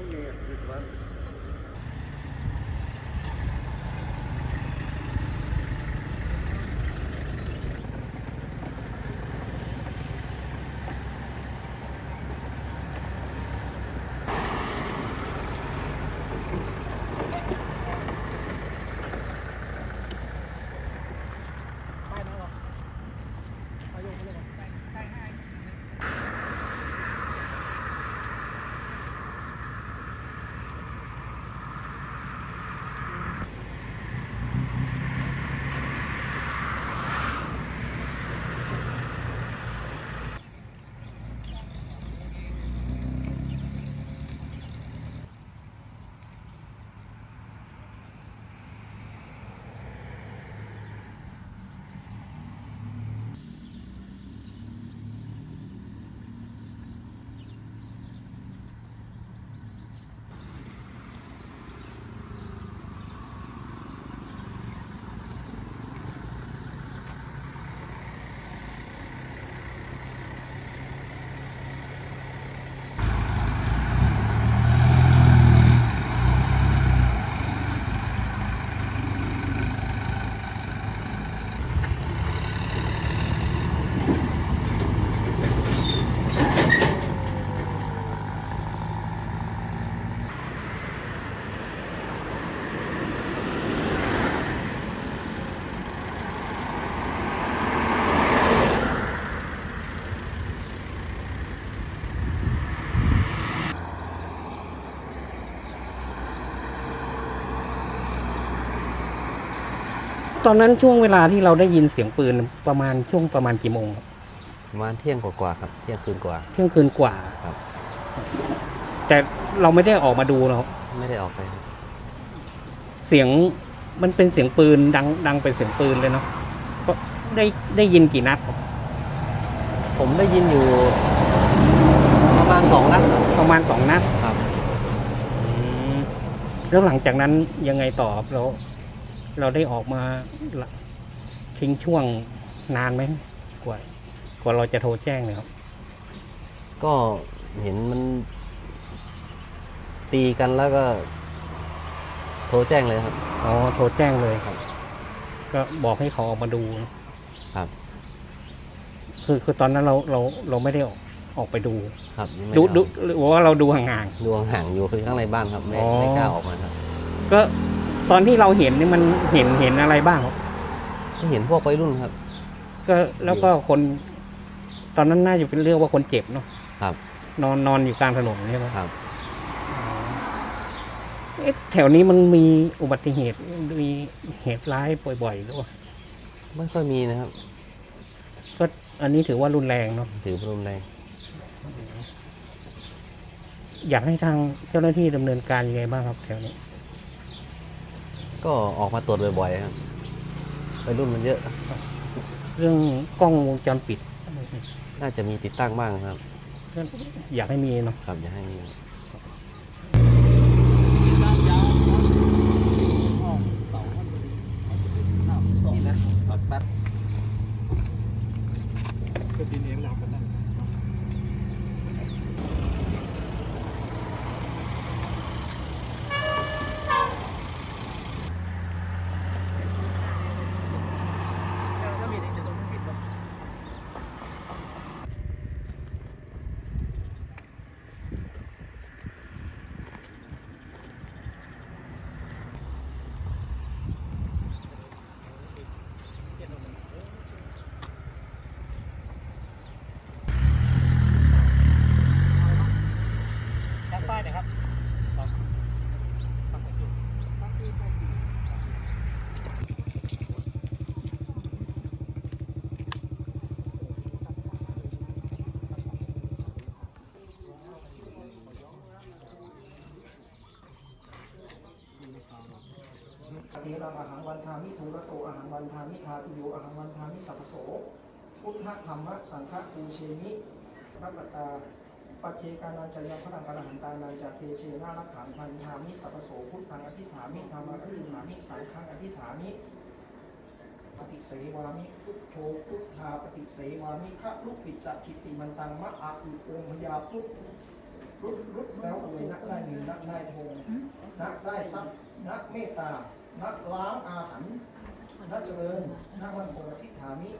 Unmengen. Das waren อนนั้นช่วงเวลาที่เราได้ยินเสียงปืนประมาณช่วงประมาณกี่โมงครับประมาณเที่ยงกว่าๆครับ เที่ยงคืนกว่า เที่ยงคืนกว่าครับ แต่เราไม่ได้ออกมาดูเนาะไม่ได้ออกไปครับเสียงมันเป็นเสียงปืนดังดังเป็นเสียงปืนเลยเนาะก็ได้ได้ยินกี่นัดครับผมได้ยินอยู่ ประมาณสองนัดครับประมาณสองนัดครับ อืมแล้วหลังจากนั้นยังไงต่อครับเรา เราได้ออกมาละทิ้งช่วงนานไหมกว่ากว่าเราจะโทรแจ้งเลยครับ ก็เห็นมัน ตีกันแล้วก็ โทรแจ้งเลยครับอ๋อโทรแจ้งเลยครับ ก็บอกให้เขาออกมาดูนะครับ คือคือตอนนั้นเราเราเราไม่ได้ออกออกไปดูครับยังไม่ดูไออกดูหรือว่าเราดูห่างดูห่างๆอยู่คือข้างในบ้านครับไม่อ๋อไม่กล้าออกมาครับๆก็ ตอนที่เราเห็นนี่มันเห็นเห็นอะไรบ้างครับก็เห็นพวกวัยรุ่นครับ ก็แล้วก็คน ตอนนั้นน่าจะเป็นเรื่องว่าคนเจ็บเนาะครับ นอนนอนอยู่กลางถนนใช่ไหมครับเอ๊ะแถวนี้มันมีอุบัติเหตุมีเหตุร้ายบ่อยๆหรือว่าไม่ค่อยมีนะครับ ก็อันนี้ถือว่ารุนแรงเนาะถือว่ารุนแรง อยากให้ทางเจ้าหน้าที่ดำเนินการยังไงบ้างครับแถวนี้ ก็ออกมาตรวจบ่อยๆครับวัยรุ่นมันเยอะ เรื่องกล้องวงจรปิด น่าจะมีติดตั้งบ้างครับก็อยากให้มีเนาะครับ อย่าให้มีแอ เทรังอาหังวันทามิทูระโตอาหังวันทามิทาตุโยอาหังวันทามิสัพโส พุทธธรรมะสังฆปูเชมิรัตตาปัจเจกานันจะยังพระรังอรหันตานันจเตเชนารักขังพันธามิสัพโสพุทธังอธิษฐามิธรรมังอธิษฐามิสังฆังอธิษฐามิปฏิเสวามิพุทโธพุทธาปฏิเสวามิคะลุกปิจจคิติมันตังมะอาอุองพยาพุทรุดรุดแล้วรวยนักได้เงินนักได้ทงนักได้ทรัพย์นักเมตตา นักล้างอาถรรพ์นักเจริญนักวันโพธิฐามิ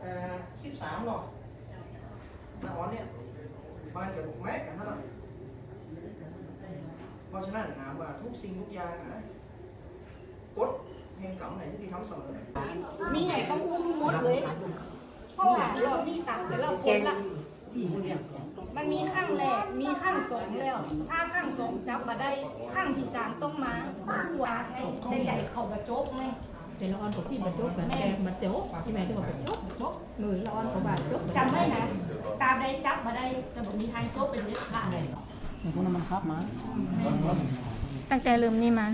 เอ่อสิบสามหรอสามวันเนี่ยมาเกี่ยวกับแม็กกันเท่านั้นเพราะฉะนั้นถามว่าทุกสิ่งทุกอย่างนะกฎแห่งกรรมไหนที่ทำเสมอมีไหนเขาพูดหมดเลย เพราะว่าเราที่ต่างแต่เราคนละ มันมีข้างแรกมีข้างสองแล้ว ถ้าข้างสองจับมาได้ข้างที่สามต้องมาหัวไงแต่ใหญ่เขามาโจกไง thì nó ăn của khi mà chốt mà em mà chốt khi mẹ cho mà chốt chốt người lo ăn của bà chốt จำไว้นะตามได้จับมาได้จะบอกมีทางโจกเป็นเด็ดขาด này cũng là mình khắp mà ตั้งแต่เริ่มนี่มา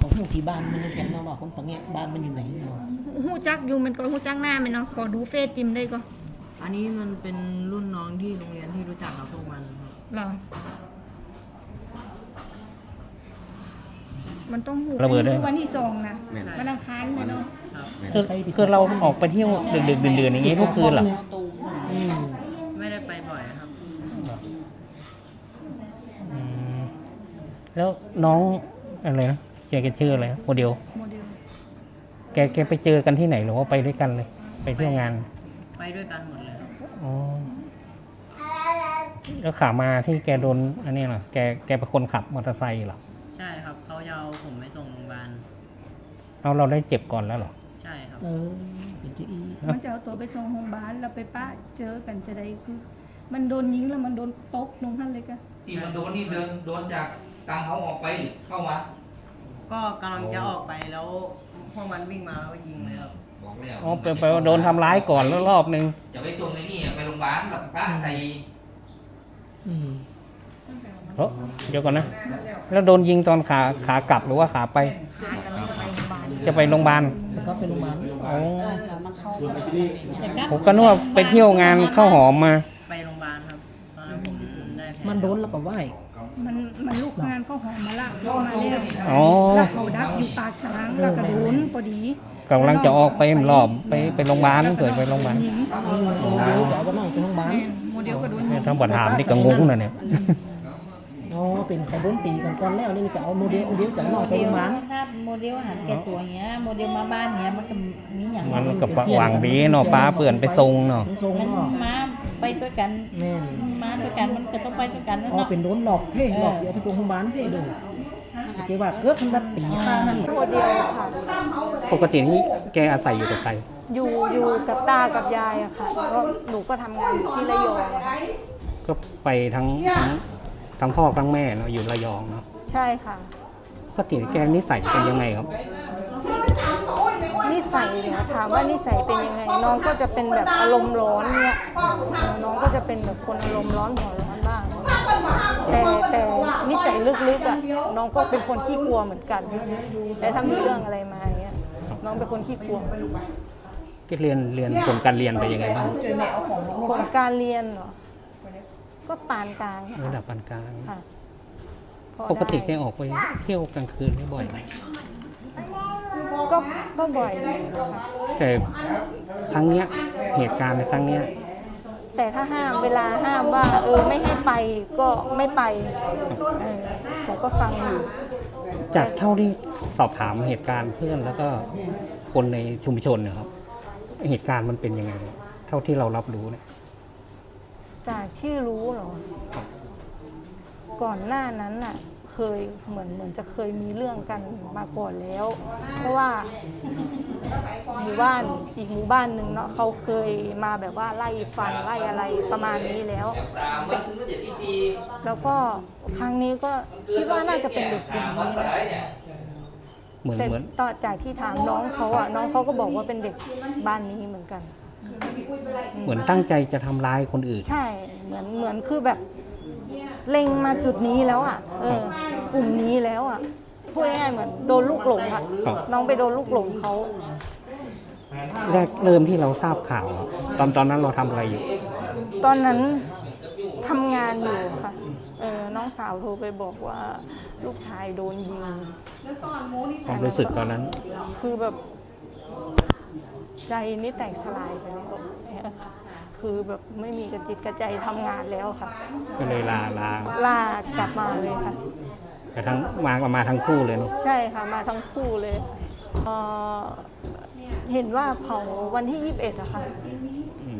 ของ หูที่บ้านมันยังแข็งมาบอกคนปังเงี้ยบ้านมันอยู่ไหนอยู่หูจักอยู่มันก็หูจักหน้ามันเนาะขอดูเฟซติมได้ก็อันนี้มันเป็นรุ่นน้องที่โรงเรียนที่รู้จักกับพวกมันครับหรอมันต้องหูระเบิดด้วย วันที่สองนะแม่น วันอังคารเนี่ยเนาะคือคือเราออกไปเที่ยวดึกๆดื่นๆอย่างงี้ทุกคืนเหรอ ừ. ไม่ได้ไปบ่อยครับ อืมแล้วน้องอะไรนะ แกแกชื่ออะไรนะโมเดล โมเดล แกแกไปเจอกันที่ไหนหรือว่าไปด้วยกันเลย ไปเที่ยวงานไปด้วยกันหมดเลยครับอ๋อแล้วขามาที่แกโดนอันนี้เหรอแกแกเป็นคนขับมอเตอร์ไซค์เหรอใช่ครับเขาจะเอาผมไปส่งโรงพยาบาลเอาเราได้เจ็บก่อนแล้วเหรอใช่ครับ ừ เป็นที่อีมันจะเอาตัวไปส่งโรงพยาบาลแล้วไปป้าเจอกันจะได้คือ มันโดนยิงแล้วมันโดนตกลงท่านเลยกะที่มันโดนนี่เดินโดนจากกลางเขาออกไปหรือเข้ามา ก็กำลังจะออกไปแล้วพวกมันวิ่งมาแล้วก็ยิงเลยครับ บอกแล้วอ๋อไปไปโดนทำร้ายก่อนแล้วรอบนึงจะไปส่งไอ้นี่ไปโรงพยาบาลหลับป้าใส่ ừ. เอ้อเดี๋ยวก่อนนะ แล้วโดนยิงตอนขาขากลับหรือว่าขาไปขากำลังจะไปโรงพยาบาลจะไปโรงพยาบาลจะก็เป็นโรงพยาบาลอ๋อมันเข้าอย่างนั้นผมก็นึกว่าไปเที่ยวงานข้าวหอมมา ไปโรงพยาบาลครับ ตอนนั้นผมได้แผลมันโดนแล้วก็ไหว มันมันลูกงานเข้าหอมมาลากเข้ามาแล้วอ๋อ แล้วเขาดักอยู่ปากทางแล้วก็โดนพอดีกำลังจะออกไปรอบไปไปโรงพยาบาลเกิดไปโรงพยาบาลยิง ừ. xong rồi bảo có nói cái không bán โมเดลก็โดนยิเนี่ยงถ้าบอถามนี่ก็งงนะเนี่ย nó เป็นเขาโดนตีกันก่อนแล้วนี่จะเอาโมเดลโมเดลจะนอกไปโรงพยาบาลถ้าโมเดลอาหารแก่ตัวเงี้ยโมเดลมาบ้านเงี้ยมันก็มีอย่างมันก็หวังดีเนาะป้าเปื่อนไปทรงเนาะทั้งทรงมันเนาะมาไปด้วยกันแม่นมาด้วยกันมันก็ต้องไปด้วยกันนั่นอ๋อเนาะเป็นโดนหลอกเท่หลอกอย่าไปส่งโรงพยาบาลเท่ดูเจ๊ว่าเกิดทันดัดตีฆ่าหันโมเดลค่ะปกตินี่แกอาศัยอยู่กับใครอยู่อยู่กับตากับยายอะค่ะแล้วก็หนูก็ทำงานอยู่ที่ระยองอะค่ะก็ไปทั้งทั้ง ทั้งพ่อทั้งแม่เนาะอยู่ระยองเนาะใช่ค่ะปกติแกนิสัยเป็นยังไงครับ นิสัยเนี่ยถามว่านิสัยเป็นยังไง น้องก็จะเป็นแบบอารมณ์ร้อนเนี่ยเออน้องก็จะเป็นแบบคนอารมณ์ร้อนหัวร้อนบ้าง แต่แต่นิสัยลึกๆอะน้องก็เป็นคนขี้กลัวเหมือนกัน แต่ถ้ามีเรื่องอะไรมาอย่างเงี้ยน้องเป็นคนขี้กลัวที่เรียนเรียนผลการเรียนไปยังไงบ้างผลการเรียนเหรอ ก็ปานกลางอะระดับปานกลาง ค่ะพอปกติแกได้ออกไปเที่ยวกลางคืนได้บ่อยไหมก็ก็บ่อยอยู่นะคะแต่ครั้งเนี้ยเหตุการณ์ในครั้งเนี้ยแต่ถ้าห้ามเวลาห้ามว่า เออไม่ให้ไปก็ไม่ไปเออผมก็ฟังอยู่ จากเท่าที่สอบถามเหตุการณ์เพื่อนแล้วก็คนในชุมชนเนะครับ เหตุการณ์มันเป็นยังไง เท่าที่เรารับรู้เนี่ย จากที่รู้เหรอ ก่อนหน้านั้นน่ะ เคยเหมือนเหมือนจะเคยมีเรื่องกันมาก่อนแล้ว เพราะว่าหมู่บ้านอีกหมู่บ้านหนึ่งเนาะเขาเคยมาแบบว่าไล่ฟันไล่อะไรประมาณนี้แล้วแอมสามมันถึงมันเจ็ดสิบสี่แล้วก็ครั้งนี้ก็คิดว่าน่าจะเป็นเด็กกลุ่สามมมันนี้ก็นะได้เนี่ยเหมือนแต่เหมือน ต่อจากที่ถามน้องเขาอะน้องเขาก็บอกว่าเป็นเด็กบ้านนี้เหมือนกัน เหมือนตั้งใจจะทำร้ายคนอื่น ใช่ เหมือนเหมือนคือแบบเล็งมาจุดนี้แล้วอะ เออ กลุ่มนี้แล้วอะ พูดง่ายๆเหมือนโดนลูกหลงอะ ครับ น้องไปโดนลูกหลงเขา แรกเริ่มที่เราทราบข่าวอะตอนตอนนั้นเราทำอะไรอยู่ ตอนนั้นทำงานอยู่ค่ะ เออ น้องสาวโทรไปบอกว่าลูกชายโดนยิง ความรู้สึกตอนนั้น คือแบบ ใจนี่แตกสลายไปแล้วเนี่ยค่ะคือแบบไม่มีกระจิตกระใจทำงานแล้วค่ะ ก็เลยลาลาลากลับมาเลยค่ะ แต่ทั้งมาก็มาทั้งคู่เลยเนาะใช่ค่ะมาทั้งคู่เลยเอ่อเห็นว่าเผาวันที่ 21อะค่ะ อืม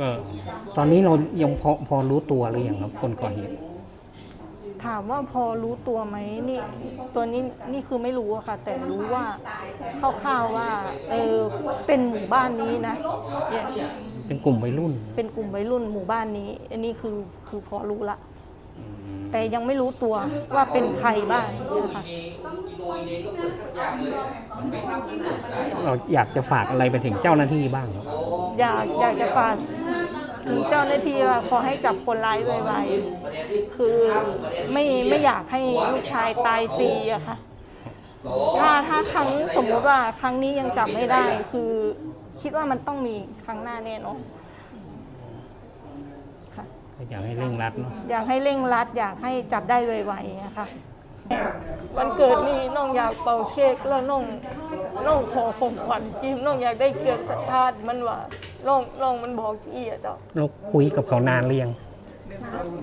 ก็ตอนนี้เรายังพอพอรู้ตัวหรือยังครับคนก่อเหตุ ถามว่าพอรู้ตัวไหมนี่ตัวนี้นี่คือไม่รู้อะค่ะ แต่รู้ว่าคร่าวๆว่าเออเป็นหมู่บ้านนี้นะเนี่ยเป็นกลุ่มวัยรุ่น เป็นกลุ่มวัยรุ่นหมู่บ้านนี้ อันนี้คือคือพอรู้ละอืมแต่ยังไม่รู้ตัวว่าเป็นใครบ้างเนี่ยค่ะเราอยากจะฝากอะไรไปถึงเจ้าหน้าที่บ้างครับ อยากอยากจะฝาก ถึงเจ้าหน้าที่ว่าขอให้จับคนร้ายไวๆ คือไม่ไม่อยากให้ลูกชายตายฟรีอะค่ะ ถ้าถ้าครั้งสมมุติว่าครั้งนี้ยังจับไม่ได้ คือคิดว่ามันต้องมีครั้งหน้าแน่นอนค่ะ ก็อยากให้เร่งรัดเนาะ อยากให้เร่งรัด อยากให้จับได้ไวๆนะคะ วันเกิดนี่น้องอยากเป่าเค้กแล้วน้องน้องขอของขวัญจิมน้องอยากได้เกลือกสตาร์ทมันว่าน้องน้องมันบอกจี้อะเจ้าเราคุยกับเขานานหรือยัง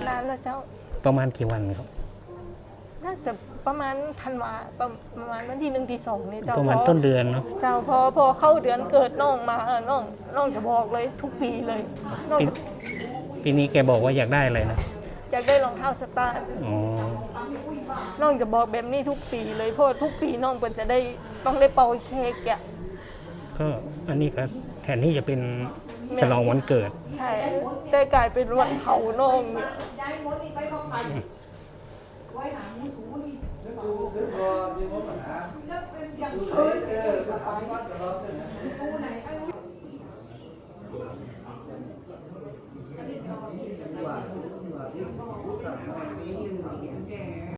นานแล้วเจ้าประมาณกี่วันครับน่าจะประมาณธันวาประประมาณวันที่หนึ่งที่สองนี่เจ้าประมาณพอต้นเดือนเนาะเจ้าพอพอเข้าเดือนเกิดน้องมาเออน้องน้องจะบอกเลยทุกปีเลยน้องปีจะปีนี้แกบอกว่าอยากได้อะไรนะอยากได้รองเท้าสตาร์ทอ๋อ น้องจะบอกแบบนี้ทุกปีเลยเพราะทุกปีน้องเปินจะได้ต้องได้เป่าเค้กอะก็อันนี้ก็แทนที่จะเป็นฉลองวันเกิด ใช่แต่กลายเป็นวันเผาน้องเนี่ยเ